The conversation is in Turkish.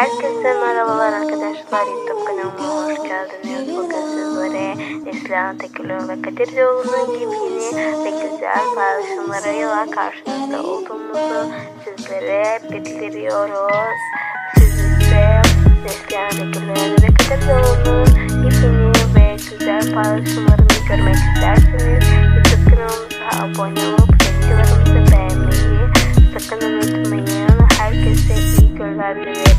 Herkese merhabalar arkadaşlar. YouTube kanalıma hoş geldiniz. Bugün sizlere Neslihan Tekülür ve Kadir Yolu'nun yepyeni ve güzel paylaşımlarıyla karşınızda olduğumuzu sizlere bildiriyoruz. Siz Neslihan Tekülür ve Kadir Yolu'nun yepyeni ve güzel paylaşımlarını görmek isterseniz YouTube kanalımıza abone olup videolarımızı beğenmeyi sakın unutmayın. Herkese iyi günler dileriz.